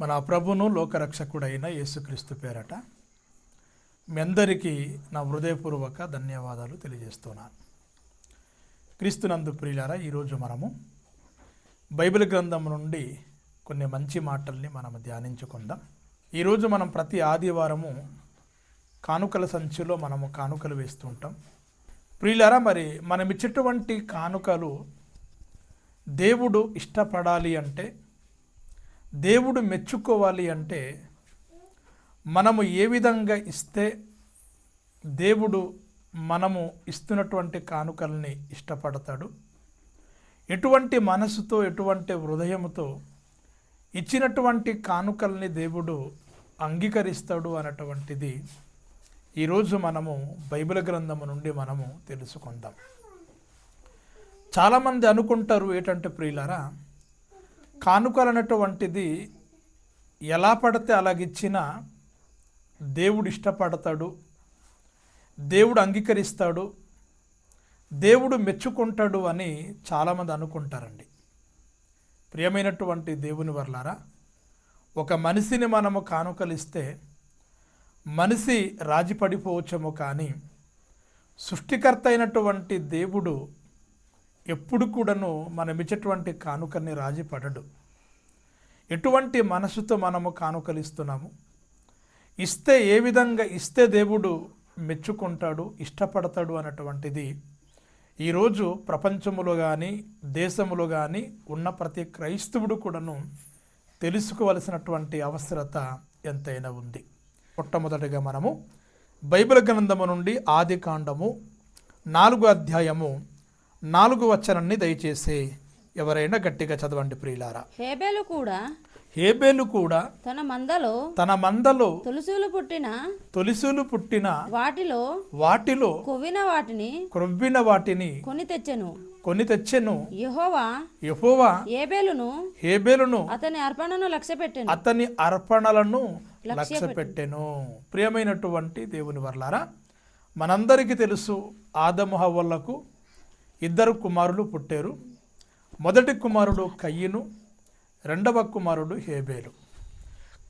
మన ప్రభును లోకరక్షకుడైన యేసుక్రీస్తు పేరట మీ అందరికీ నా హృదయపూర్వక ధన్యవాదాలు తెలియజేస్తున్నాను. క్రీస్తునందు ప్రియులారా ఈరోజు మనము బైబిల్ గ్రంథం నుండి కొన్ని మంచి మాటల్ని మనం ధ్యానించుకుందాం. ఈరోజు మనం ప్రతి ఆదివారము కానుకల సంచిలో మనము కానుకలు వేస్తుంటాం. ప్రియులారా మరి మనం ఇచ్చేటువంటి కానుకలు దేవుడు ఇష్టపడాలి అంటే దేవుడు మెచ్చుకోవాలి అంటే మనము ఏ విధంగా ఇస్తే దేవుడు మనము ఇస్తున్నటువంటి కానుకల్ని ఇష్టపడతాడు? ఎటువంటి మనసుతో ఎటువంటి హృదయముతో ఇచ్చినటువంటి కానుకల్ని దేవుడు అంగీకరిస్తాడు అన్నటువంటిది ఈరోజు మనము బైబిల్ గ్రంథము నుండి మనము తెలుసుకుందాం. చాలామంది అనుకుంటారు ఏంటంటే ప్రియులారా కానుకలు అనేటువంటిది ఎలా పడితే అలాగిచ్చినా దేవుడు ఇష్టపడతాడు దేవుడు అంగీకరిస్తాడు దేవుడు మెచ్చుకుంటాడు అని చాలామంది అనుకుంటారండి. ప్రియమైనటువంటి దేవుని వర్లారా ఒక మనిషిని మనము కానుకలిస్తే మనిషి రాజీ పడిపోవచ్చేమో కానీ సృష్టికర్త అయినటువంటి దేవుడు ఎప్పుడు కూడాను మనమిచ్చేటువంటి కానుకని రాజీ పడడు ఎటువంటి మనసుతో మనము కానుకలిస్తున్నాము? ఇస్తే ఏ విధంగా ఇస్తే దేవుడు మెచ్చుకుంటాడు ఇష్టపడతాడు అన్నటువంటిది ఈరోజు ప్రపంచములో కానీ దేశములో కానీ ఉన్న ప్రతి క్రైస్తవుడు కూడాను తెలుసుకోవలసినటువంటి అవసరత ఎంతైనా ఉంది. మొట్టమొదటిగా మనము బైబిల్ గ్రంథము నుండి ఆది కాండము నాలుగు అధ్యాయము నాలుగు వచనాన్ని దయచేసి ఎవరైనా గట్టిగా చదవండి ప్రియులారా. హేబేలు కూడా హేబేలు కూడా తన మందలో తన మందలో తులసులు పుట్టిన తొలిసులు పుట్టిన వాటిలో వాటిలో కొవ్విన వాటిని క్రొవ్విన వాటిని కొని తెచ్చెను. కొని తెచ్చెను. యెహోవా యెహోవా ఏబేలును హేబేలును అతని అర్పణను లక్ష్య పెట్టెను అతని అర్పణలను లక్ష్య పెట్టెను ప్రియమైనటువంటి దేవుని వర్లారా మనందరికీ తెలుసు ఆదము హవ్వలకు ఇద్దరు కుమారులు పుట్టారు. మొదటి కుమారుడు కయ్యను రెండవ కుమారుడు హేబేలు.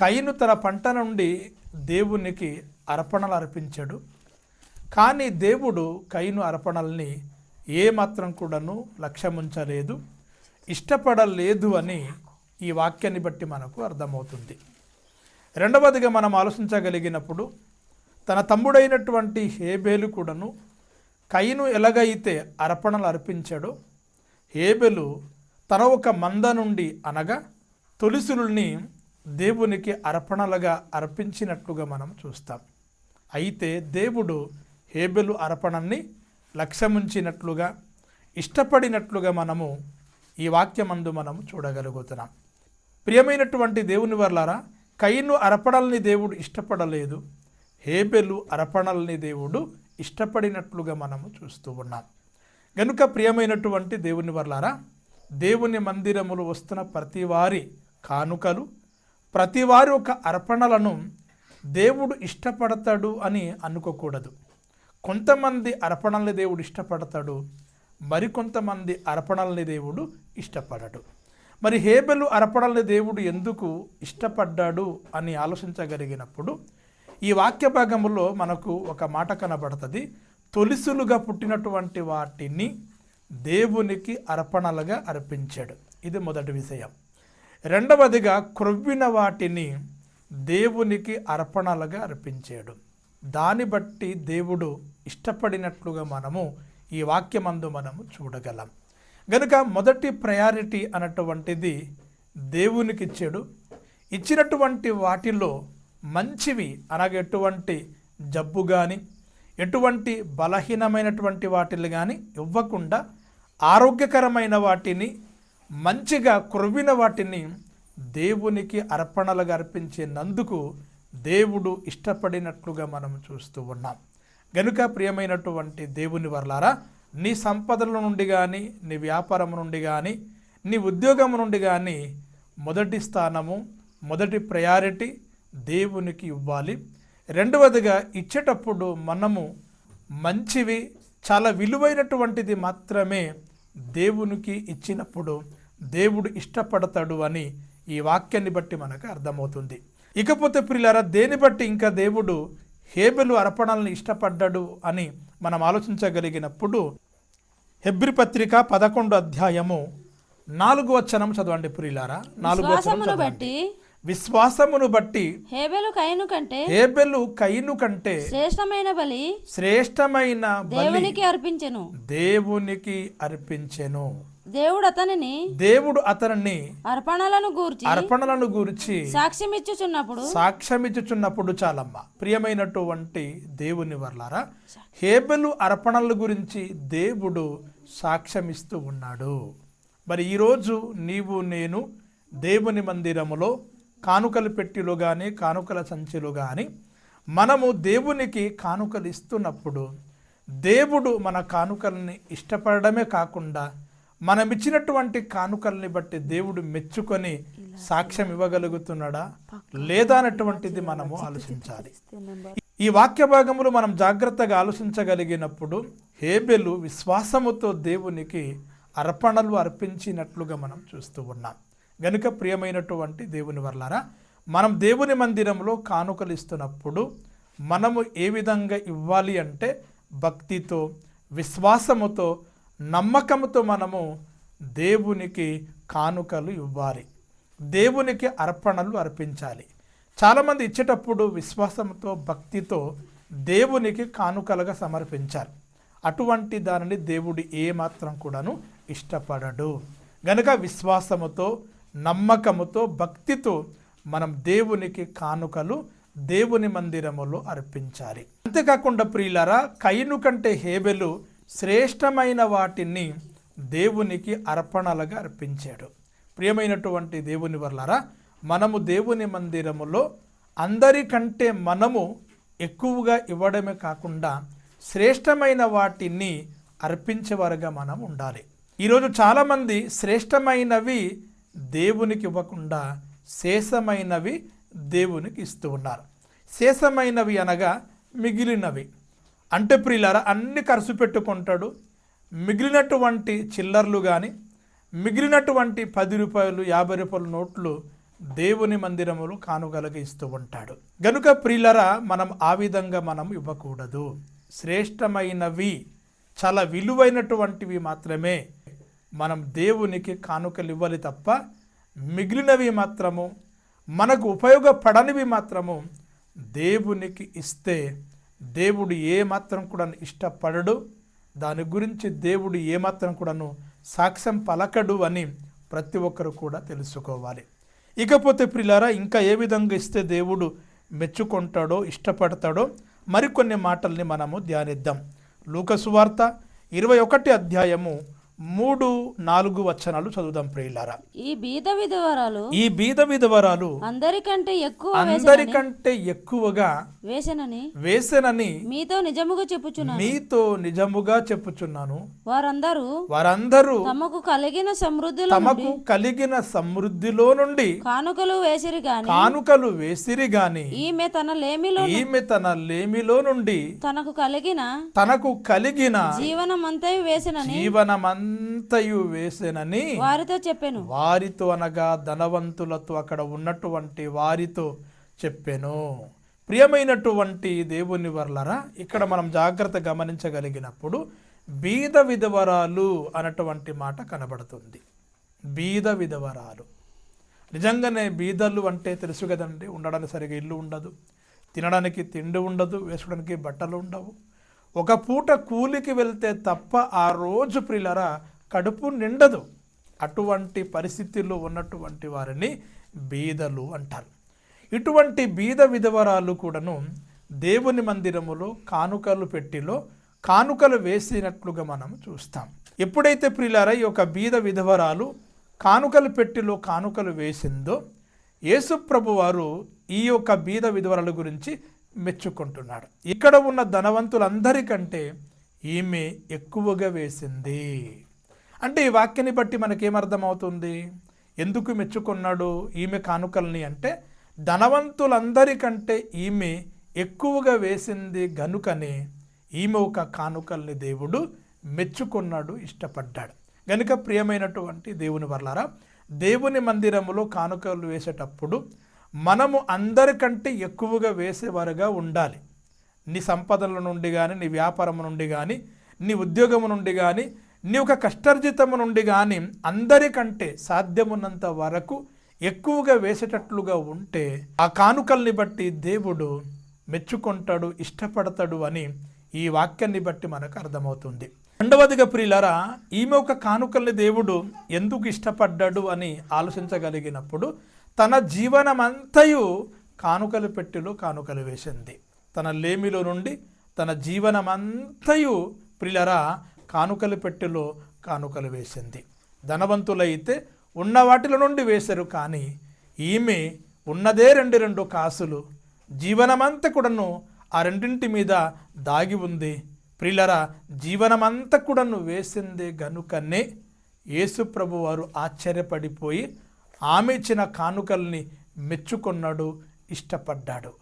కయ్యను తన పంట నుండి దేవునికి అర్పణలు అర్పించాడు. కానీ దేవుడు కయ్యను అర్పణల్ని ఏమాత్రం కూడాను లక్ష్యముంచలేదు ఇష్టపడలేదు అని ఈ వాక్యాన్ని బట్టి మనకు అర్థమవుతుంది. రెండవదిగా మనం ఆలోచించగలిగినప్పుడు తన తమ్ముడైనటువంటి హేబేలు కూడాను కయ్యను ఎలాగైతే అర్పణలు అర్పించాడో హేబెలు తన ఒక మంద నుండి అనగా తొలిసుల్ని దేవునికి అర్పణలుగా అర్పించినట్లుగా మనం చూస్తాం. అయితే దేవుడు హేబెలు అర్పణని లక్ష్యముంచినట్లుగా ఇష్టపడినట్లుగా మనము ఈ వాక్యమందు మనము చూడగలుగుతున్నాం. ప్రియమైనటువంటి దేవుని వల్లారా కయ్యను అర్పణల్ని దేవుడు ఇష్టపడలేదు. హేబెలు అర్పణల్ని దేవుడు ఇష్టపడినట్లుగా మనము చూస్తూ ఉన్నాం. గనుక ప్రియమైనటువంటి దేవుని వర్లారా దేవుని మందిరములు వస్తున్న ప్రతి వారి కానుకలు ప్రతి వారి ఒక అర్పణలను దేవుడు ఇష్టపడతాడు అని అనుకోకూడదు. కొంతమంది అర్పణల్ని దేవుడు ఇష్టపడతాడు మరికొంతమంది అర్పణల్ని దేవుడు ఇష్టపడడు. మరి హేబెలు అర్పణల్ని దేవుడు ఎందుకు ఇష్టపడ్డాడు అని ఆలోచించగలిగినప్పుడు ఈ వాక్య భాగంలో మనకు ఒక మాట కనబడుతుంది. తొలిసులుగా పుట్టినటువంటి వాటిని దేవునికి అర్పణలుగా అర్పించాడు. ఇది మొదటి విషయం. రెండవదిగా క్రొవ్విన వాటిని దేవునికి అర్పణలుగా అర్పించాడు. దాన్ని బట్టి దేవుడు ఇష్టపడినట్లుగా మనము ఈ వాక్యమందు మనము చూడగలం. గనుక మొదటి ప్రయారిటీ అన్నటువంటిది దేవునికి ఇచ్చాడు ఇచ్చినటువంటి వాటిలో మంచివి. అనగా ఎటువంటి జబ్బు కానీ ఎటువంటి బలహీనమైనటువంటి వాటిని కానీ ఇవ్వకుండా ఆరోగ్యకరమైన వాటిని మంచిగా కురవిన వాటిని దేవునికి అర్పణలుగా అర్పించినందుకు దేవుడు ఇష్టపడినట్లుగా మనం చూస్తూ ఉన్నాం. గనుక ప్రియమైనటువంటి దేవుని వర్లారా నీ సంపదల నుండి కానీ నీ వ్యాపారం నుండి కానీ నీ ఉద్యోగం నుండి కానీ మొదటి స్థానము మొదటి ప్రయారిటీ దేవునికి ఇవ్వాలి. రెండవదిగా ఇచ్చేటప్పుడు మనము మంచివి చాలా విలువైనటువంటిది మాత్రమే దేవునికి ఇచ్చినప్పుడు దేవుడు ఇష్టపడతాడు అని ఈ వాక్యాన్ని బట్టి మనకు అర్థమవుతుంది. ఇకపోతే ప్రియులారా దేని బట్టి ఇంకా దేవుడు హేబెలు అర్పణలను ఇష్టపడ్డాడు అని మనం ఆలోచించగలిగినప్పుడు హెబ్రి పత్రిక పదకొండు అధ్యాయము నాలుగు వచనం చదవండి ప్రియులారా. నాలుగు వచనం బట్టి విశ్వాసమును బట్టి హేబెలు కైను కంటే హేబెలు కయ్యను కంటే శ్రేష్టమైన బలి శ్రేష్టమైన దేవునికి అర్పించెను. దేవునికి అర్పించెను. దేవుడు అతనిని దేవుడు అతనిని అర్పణలను గూర్చి అర్పణలను గురించి సాక్ష్యం ఇచ్చుచున్నప్పుడు సాక్ష్యమిచ్చుచున్నప్పుడు చాలమ్మ. ప్రియమైనటువంటి దేవుని వర్లారా హేబెలు అర్పణల గురించి దేవుడు సాక్ష్యమిస్తూ ఉన్నాడు. మరి ఈరోజు నీవు నేను దేవుని మందిరములో కానుకలు పెట్టిలో కానీ కానుకల సంచిలో కానీ మనము దేవునికి కానుకలు ఇస్తున్నప్పుడు దేవుడు మన కానుకల్ని ఇష్టపడమే కాకుండా మనం ఇచ్చినటువంటి కానుకల్ని బట్టి దేవుడు మెచ్చుకొని సాక్ష్యం ఇవ్వగలుగుతున్నాడా? లేదా అన్నటువంటిది మనము ఆలోచించాలి. ఈ వాక్య భాగములు మనం జాగ్రత్తగా ఆలోచించగలిగినప్పుడు హేబెలు విశ్వాసముతో దేవునికి అర్పణలు అర్పించినట్లుగా మనం చూస్తూ ఉన్నాం. గనుక ప్రియమైనటువంటి దేవుని వర్లారా మనం దేవుని మందిరంలో కానుకలు ఇస్తున్నప్పుడు మనము ఏ విధంగా ఇవ్వాలి అంటే భక్తితో విశ్వాసముతో నమ్మకంతో మనము దేవునికి కానుకలు ఇవ్వాలి. దేవునికి అర్పణలు అర్పించాలి. చాలామంది ఇచ్చేటప్పుడు విశ్వాసంతో భక్తితో దేవునికి కానుకలుగా సమర్పించాలి. అటువంటి దానిని దేవుడు ఏమాత్రం కూడాను ఇష్టపడడు. గనుక విశ్వాసముతో నమ్మకముతో భక్తితో మనం దేవునికి కానుకలు దేవుని మందిరములో అర్పించాలి. అంతేకాకుండా ప్రియులరా కైను కంటే హేబెలు శ్రేష్టమైన వాటిని దేవునికి అర్పణలుగా అర్పించాడు. ప్రియమైనటువంటి దేవుని వల్లరా మనము దేవుని మందిరములో అందరికంటే మనము ఎక్కువగా ఇవ్వడమే కాకుండా శ్రేష్టమైన వాటిని అర్పించేవారుగా మనం ఉండాలి. ఈరోజు చాలామంది శ్రేష్టమైనవి దేవునికి ఇవ్వకుండా శేషమైనవి దేవునికి ఇస్తూ ఉన్నారు. శేషమైనవి అనగా మిగిలినవి. అంటే ప్రియులారా అన్ని ఖర్చు పెట్టుకుంటాడు. మిగిలినటువంటి చిల్లర్లు కానీ మిగిలినటువంటి పది రూపాయలు యాభై రూపాయల నోట్లు దేవుని మందిరములు కానుగలగా ఇస్తూ ఉంటాడు. గనుక ప్రియులరా మనం ఆ విధంగా మనం ఇవ్వకూడదు. శ్రేష్టమైనవి చాలా విలువైనటువంటివి మాత్రమే మనం దేవునికి కానుకలు ఇవ్వాలి తప్ప మిగిలినవి మాత్రము మనకు ఉపయోగపడనివి మాత్రము దేవునికి ఇస్తే దేవుడు ఏ మాత్రం కూడా ఇష్టపడడు. దాని గురించి దేవుడు ఏమాత్రం కూడాను సాక్ష్యం పలకడు అని ప్రతి ఒక్కరు కూడా తెలుసుకోవాలి. ఇకపోతే ప్రిలారా ఇంకా ఏ విధంగా ఇస్తే దేవుడు మెచ్చుకుంటాడో ఇష్టపడతాడో మరికొన్ని మాటల్ని మనము ధ్యానిద్దాం. లూకసువార్త ఇరవై ఒకటి అధ్యాయము మూడు నాలుగు వచనాలు చదువుదాం ప్రియులారా. ఈ బీద విధవరాలు ఈ బీద విధవరాలు అందరికంటే ఎక్కువ అందరికంటే ఎక్కువగా వేసనని వేసెనని మీతో నిజముగా చెప్పుచున్నాను. మీతో నిజముగా చెప్పుచున్నాను. వారందరూ వారందరూ తమకు కలిగిన సమృద్ధిలో తమకు కలిగిన సమృద్ధిలో నుండి కానుకలు వేసిరి గాని కానుకలు వేసిరి గాని ఈమె తన లేమిలో ఈమె తన లేమిలో నుండి తనకు కలిగిన తనకు కలిగిన జీవనమంతయు వేసినని జీవనమంతయు వేసెనని వారితో చెప్పాను. వారితో అనగా ధనవంతులతో అక్కడ ఉన్నటువంటి వారితో చెప్పెను. ప్రియమైనటువంటి దేవుని వర్లరా ఇక్కడ మనం జాగ్రత్త గమనించగలిగినప్పుడు బీద విధవరాలు అన్నటువంటి మాట కనబడుతుంది. బీద విధవరాలు. నిజంగానే బీదలు అంటే తెలుసు కదండి ఉండడానికి సరిగా ఇల్లు ఉండదు తినడానికి తిండి ఉండదు వేసుకోవడానికి బట్టలు ఉండవు ఒక పూట కూలికి వెళ్తే తప్ప ఆ రోజు ప్రిలరా కడుపు నిండదు. అటువంటి పరిస్థితుల్లో ఉన్నటువంటి వారిని బీదలు అంటారు. ఇటువంటి బీద విధవరాలు కూడాను దేవుని మందిరములో కానుకలు పెట్టిలో కానుకలు వేసినట్లుగా మనం చూస్తాం. ఎప్పుడైతే ప్రిలారా ఈ యొక్క బీద విధవరాలు కానుకలు పెట్టిలో కానుకలు వేసిందో యేసుప్రభు వారు ఈ యొక్క బీద విధవరాల గురించి మెచ్చుకుంటున్నాడు. ఇక్కడ ఉన్న ధనవంతులందరికంటే ఈమె ఎక్కువగా వేసింది. అంటే ఈ వాక్యాన్ని బట్టి మనకేమర్థమవుతుంది? ఎందుకు మెచ్చుకున్నాడు ఈమె కానుకల్ని అంటే ధనవంతులందరికంటే ఈమె ఎక్కువగా వేసింది గనుకనే ఈమె ఒక కానుకల్ని దేవుడు మెచ్చుకున్నాడు ఇష్టపడ్డాడు. గనుక ప్రియమైనటువంటి దేవుని వర్లారా దేవుని మందిరములో కానుకలు వేసేటప్పుడు మనము అందరికంటే ఎక్కువగా వేసేవారుగా ఉండాలి. నీ సంపదల నుండి కానీ నీ వ్యాపారం నుండి కానీ నీ ఉద్యోగము నుండి కానీ నీ ఒక కష్టార్జితము నుండి కానీ అందరికంటే సాధ్యమున్నంత వరకు ఎక్కువగా వేసేటట్లుగా ఉంటే ఆ కానుకల్ని బట్టి దేవుడు మెచ్చుకుంటాడు ఇష్టపడతాడు అని ఈ వాక్యాన్ని బట్టి మనకు అర్థమవుతుంది. రెండవదిగా ప్రియులరా ఈమె ఒక కానుకల్ని దేవుడు ఎందుకు ఇష్టపడ్డాడు అని ఆలోచించగలిగినప్పుడు తన జీవనమంతయు కానుకలు పెట్టెలో కానుకలు వేసింది. తన లేమిలో నుండి తన జీవనమంతయు ప్రిలరా కానుకలు పెట్టెలో కానుకలు వేసింది. ధనవంతులైతే ఉన్న వాటిలో నుండి వేశారు కానీ ఈమె ఉన్నదే రెండు రెండు కాసులు జీవనమంతా కూడాను ఆ రెండింటి మీద దాగి ఉంది. ప్రిలరా జీవనమంతా కూడాను వేసిందే గనుకనే యేసుప్రభు వారు ఆశ్చర్యపడిపోయి ఆమె ఇచ్చిన కానుకల్ని మెచ్చుకున్నాడు ఇష్టపడ్డాడు.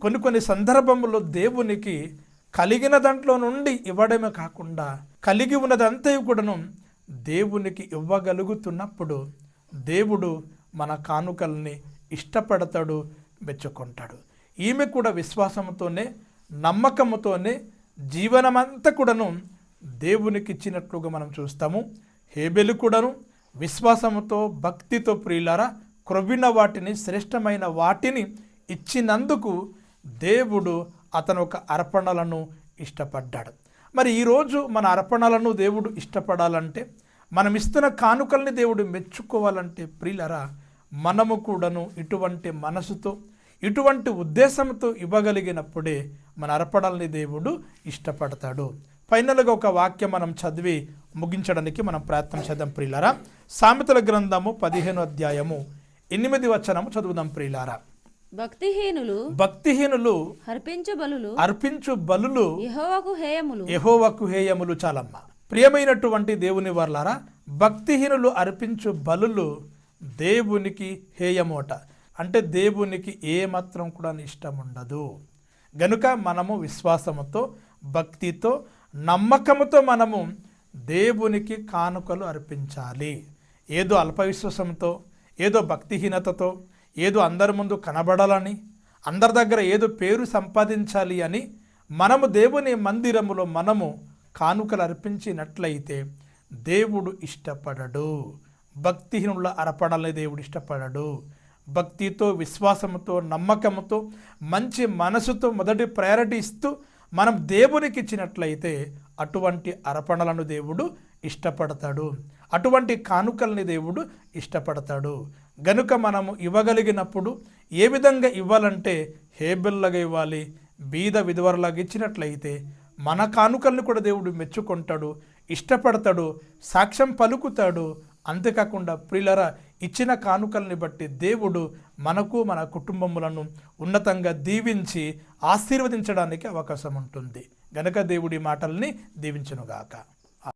కొన్ని కొన్ని సందర్భంలో దేవునికి కలిగిన దాంట్లో నుండి ఇవ్వడమే కాకుండా కలిగి ఉన్నదంతా కూడాను దేవునికి ఇవ్వగలుగుతున్నప్పుడు దేవుడు మన కానుకల్ని ఇష్టపడతాడు మెచ్చుకుంటాడు. ఈమె కూడా విశ్వాసంతోనే నమ్మకంతోనే జీవనమంతా కూడాను దేవునికి ఇచ్చినట్లుగా మనం చూస్తాము. హేబెలు కూడాను విశ్వాసముతో భక్తితో ప్రియులారా క్రొవ్విన వాటిని శ్రేష్టమైన వాటిని ఇచ్చినందుకు దేవుడు అతను ఒక అర్పణలను ఇష్టపడ్డాడు. మరి ఈరోజు మన అర్పణలను దేవుడు ఇష్టపడాలంటే మనం ఇస్తున్న కానుకల్ని దేవుడు మెచ్చుకోవాలంటే ప్రియులరా మనము కూడాను ఇటువంటి మనసుతో ఇటువంటి ఉద్దేశంతో ఇవ్వగలిగినప్పుడే మన అర్పణల్ని దేవుడు ఇష్టపడతాడు. ఫైనల్గా ఒక వాక్యం మనం చదివి ముగించడానికి మనం ప్రయత్నం చేద్దాం ప్రియులరా. సామెతల గ్రంథము పదిహేను అధ్యాయము. ఎనిమిది వచనము చదువుదాం ప్రియులారా. భక్తిహీనులు భక్తిహీనులు అర్పించు బలులు అర్పించు బలులు యెహోవాకు హేయములు. యహోవకు హేయములు చాలమ్మ. ప్రియమైనటువంటి దేవుని వర్లారా భక్తిహీనులు అర్పించు బలులు దేవునికి హేయమోట. అంటే దేవునికి ఏ మాత్రం కూడా ఇష్టం ఉండదు గనుక మనము విశ్వాసముతో భక్తితో నమ్మకముతో మనము దేవునికి కానుకలు అర్పించాలి. ఏదో అల్పవిశ్వాసంతో ఏదో భక్తిహీనతతో ఏదో అందరి ముందు కనబడాలని అందరి దగ్గర ఏదో పేరు సంపాదించాలి అని మనము దేవుని మందిరములో మనము కానుకలు అర్పించినట్లయితే దేవుడు ఇష్టపడడు. భక్తిహీనుల అర్పణల్ని దేవుడు ఇష్టపడడు. భక్తితో విశ్వాసముతో నమ్మకముతో మంచి మనసుతో మొదటి ప్రయారిటీ ఇస్తూ మనం దేవునికి ఇచ్చినట్లయితే అటువంటి అర్పణలను దేవుడు ఇష్టపడతాడు. అటువంటి కానుకల్ని దేవుడు ఇష్టపడతాడు. గనుక మనము ఇవ్వగలిగినప్పుడు ఏ విధంగా ఇవ్వాలంటే హేబెల్లాగా ఇవ్వాలి బీద విధవరలాగా ఇచ్చినట్లయితే మన కానుకల్ని కూడా దేవుడు మెచ్చుకుంటాడు ఇష్టపడతాడు సాక్ష్యం పలుకుతాడు. అంతేకాకుండా ప్రియులరా ఇచ్చిన కానుకల్ని బట్టి దేవుడు మనకు మన కుటుంబములను ఉన్నతంగా దీవించి ఆశీర్వదించడానికి అవకాశం ఉంటుంది. గనక దేవుడి మాటల్ని దీవించునుగాక.